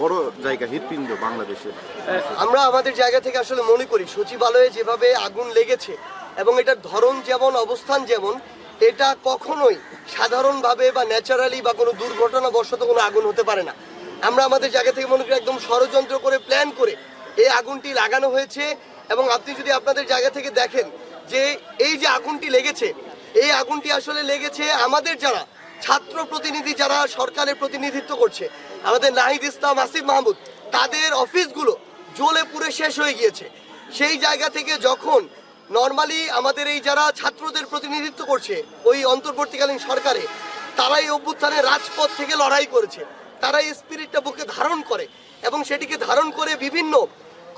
বড় জায়গা বাংলাদেশে। আমরা আমাদের জায়গা থেকে আসলে মনে করি, সচিবালয়ে যেভাবে আগুন লেগেছে এবং এটার ধরন যেমন, অবস্থান যেমন, এটা কখনোই সাধারণভাবে বা ন্যাচারালি বা কোনো দুর্ঘটনাবশত কোনো আগুন হতে পারে না। আমরা আমাদের জায়গা থেকে মনে করি একদম ষড়যন্ত্র করে প্ল্যান করে এই আগুনটি লাগানো হয়েছে এবং আপনি যদি আপনাদের জায়গা থেকে দেখেন যে এই যে আগুনটি লেগেছে, এই আগুনটি আসলে লেগেছে আমাদের যারা ছাত্র প্রতিনিধি যারা সরকারের প্রতিনিধিত্ব করছে, আমাদের নাহিদ ইসলাম, আসিফ মাহমুদ, তাদের অফিসগুলো জ্বলে পুড়ে শেষ হয়ে গিয়েছে। সেই জায়গা থেকে যখন নর্মালি আমাদের এই যারা ছাত্রদের প্রতিনিধিত্ব করছে, ওই অন্তর্বর্তীকালীন সরকারে তারা এই অভ্যুত্থানে রাজপথ থেকে লড়াই করেছে। তারা এই স্পিরিটটা বুকে ধারণ করে এবং সেটিকে ধারণ করে বিভিন্ন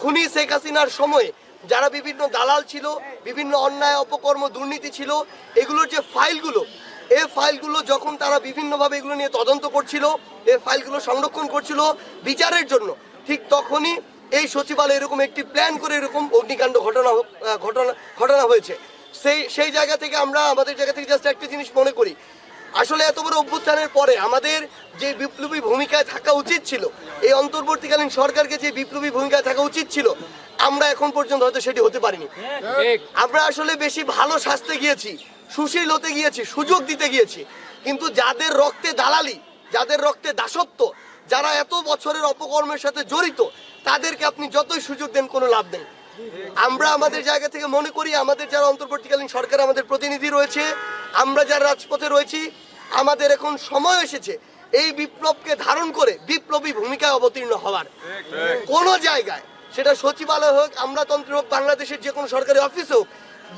খুনি শেখ হাসিনার সময়ে যারা বিভিন্ন দালাল ছিল, বিভিন্ন অন্যায়, অপকর্ম, দুর্নীতি ছিল, এগুলোর যে ফাইলগুলো এই ফাইলগুলো যখন তারা বিভিন্নভাবে এগুলো নিয়ে তদন্ত করছিল এই ফাইলগুলো সংরক্ষণ করছিল বিচারের জন্য ঠিক তখনই এই সচিবালয় এরকম একটি প্ল্যান করে এরকম অগ্নিকাণ্ড ঘটনা ঘটনা ঘটনা হয়েছে। সেই সেই জায়গা থেকে আমরা আমাদের জায়গা থেকে জাস্ট একটা জিনিস মনে করি। আসলে এত বড় অভ্যুত্থানের পরে আমাদের যে বিপ্লবী ভূমিকায় থাকা উচিত ছিল এই অন্তর্বর্তীকালীন সরকারকে যে বিপ্লবী ভূমিকায় থাকা উচিত ছিল আমরা এখন পর্যন্ত হয়তো সেটি হতে পারিনি। আমরা আসলে বেশি ভালো সাজতে গিয়েছি। সুশীল হতে গিয়েছি, সুযোগ দিতে গিয়েছি। কিন্তু যাদের রক্তে দালালি, যাদের রক্তে দাসত্ব, যারা এত বছরের অপকর্মের সাথে জড়িত, তাদেরকে আপনি যতই সুযোগ দেন, কোনো লাভ নেই। আমরা আমাদের জায়গা থেকে মনে করি, আমাদের যারা অন্তর্বর্তীকালীন সরকার, আমাদের প্রতিনিধি রয়েছে, আমরা যারা রাজপথে রয়েছি, আমাদের এখন সময় এসেছে এই বিপ্লবকে ধারণ করে বিপ্লবী ভূমিকায় অবতীর্ণ হওয়ার। কোনো জায়গায় সেটা সচিবালয় হোক, আমলাতন্ত্র হোক, বাংলাদেশের যে কোনো সরকারি অফিস হোক,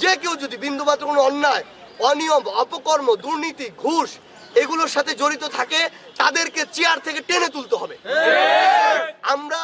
যে কেউ যদি বিন্দুমাত্র কোনো অন্যায় অনিয়ম অপকর্ম দুর্নীতি ঘুষ এগুলোর সাথে জড়িত থাকে তাদেরকে চেয়ার থেকে টেনে তুলতে হবে। আমরা